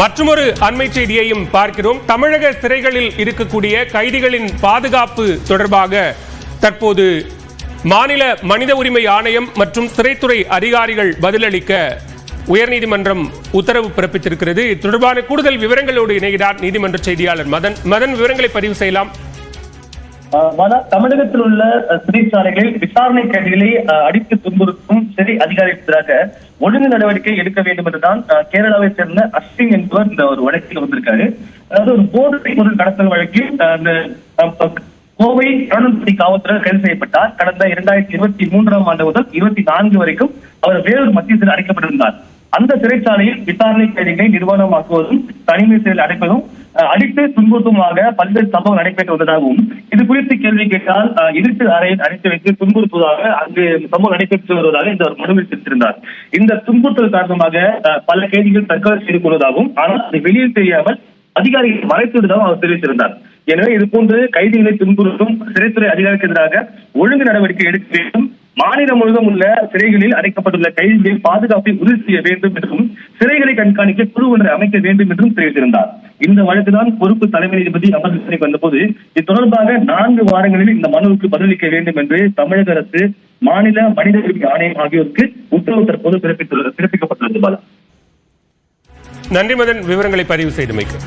மற்றொரு அண்மை செய்தியையும் பார்க்கிறோம். தமிழக சிறைகளில் இருக்கக்கூடிய கைதிகளின் பாதுகாப்பு தொடர்பாக தற்போது மாநில மனித உரிமை ஆணையம் மற்றும் சிறைத்துறை அதிகாரிகள் பதிலளிக்க உயர்நீதிமன்றம் உத்தரவு பிறப்பித்திருக்கிறது. இது தொடர்பான கூடுதல் விவரங்களோடு இணைகிறார் நீதிமன்ற செய்தியாளர் மதன். மதன் விவரங்களை பதிவு செய்யலாம். தமிழகத்தில் உள்ள சிறைச்சாலைகளில் விசாரணை கைதிகளை அடித்து துன்புறுத்தும் சிறை அதிகாரிக்கு எதிராக ஒழுங்கு நடவடிக்கை எடுக்க வேண்டும் என்றுதான் கேரளாவை சேர்ந்த அஸ்வின் என்பவர் இந்த ஒரு வழக்கில் வந்திருக்காரு. அதாவது ஒரு போதை பொருள் கடத்தல் வழக்கில் அஹ், அந்த கோவை அருணன்பட்டி காவல்துறை கைது செய்யப்பட்டார். கடந்த இரண்டாயிரத்தி இருபத்தி மூன்றாம் ஆண்டு முதல் இருபத்தி நான்கு வரைக்கும் அவர் வேறொரு மத்திய சிறை அடைக்கப்பட்டிருந்தார். அந்த சிறைச்சாலையில் விசாரணை கைதிகளை நிர்வாணமாக்குவதும் தனிமை சிறையில் அடைப்பதும் அடித்து துன்புறுத்துமாக பல்வேறு சம்பவம் நடைபெற்று வந்ததாகவும் இது குறித்து கேள்வி கேட்டால் அஹ், இருட்டு அறையில் அடைத்து வைத்து துன்புறுத்துவதாக அங்கு சம்பவம் நடைபெற்று வருவதாக இந்த ஒரு மனுவில் தெரிவித்திருந்தார். இந்த துன்புறுத்தல் காரணமாக பல கைதிகள் தற்கொலை செய்து கொள்வதாகவும் ஆனால் அதை வெளியில் தெரியாமல் அதிகாரிகள் மறைத்துவிட்டதாகவும் அவர் தெரிவித்திருந்தார். எனவே இது போன்று கைதிகளை துன்புறுத்தும் சிறைத்துறை அதிகாரிக்கு எதிராக ஒழுங்கு நடவடிக்கை எடுக்க வேண்டும். மாநிலம் முழுவதும் உள்ள சிறைகளில் அடைக்கப்பட்டுள்ள கைதிகளின் பாதுகாப்பை உறுதி செய்ய வேண்டும் என்றும் சிறைகளை கண்காணிக்க குழு ஒன்றை அமைக்க வேண்டும் என்றும் தெரிவித்திருந்தார். இந்த வழக்குதான் பொறுப்பு தலைமை நீதிபதி அமர் விசாரணைக்கு வந்தபோது இது தொடர்பாக நான்கு வாரங்களில் இந்த மனுவுக்கு பதிலளிக்க வேண்டும் என்று தமிழக அரசு மாநில மனித உரிமை ஆணையம் ஆகியோருக்கு உத்தரவு தற்போது பிறப்பித்துள்ளது பிறப்பிக்கப்பட்டுள்ளது பாலா. நன்றி மதன் விவரங்களை பதிவு செய்தமைக்கு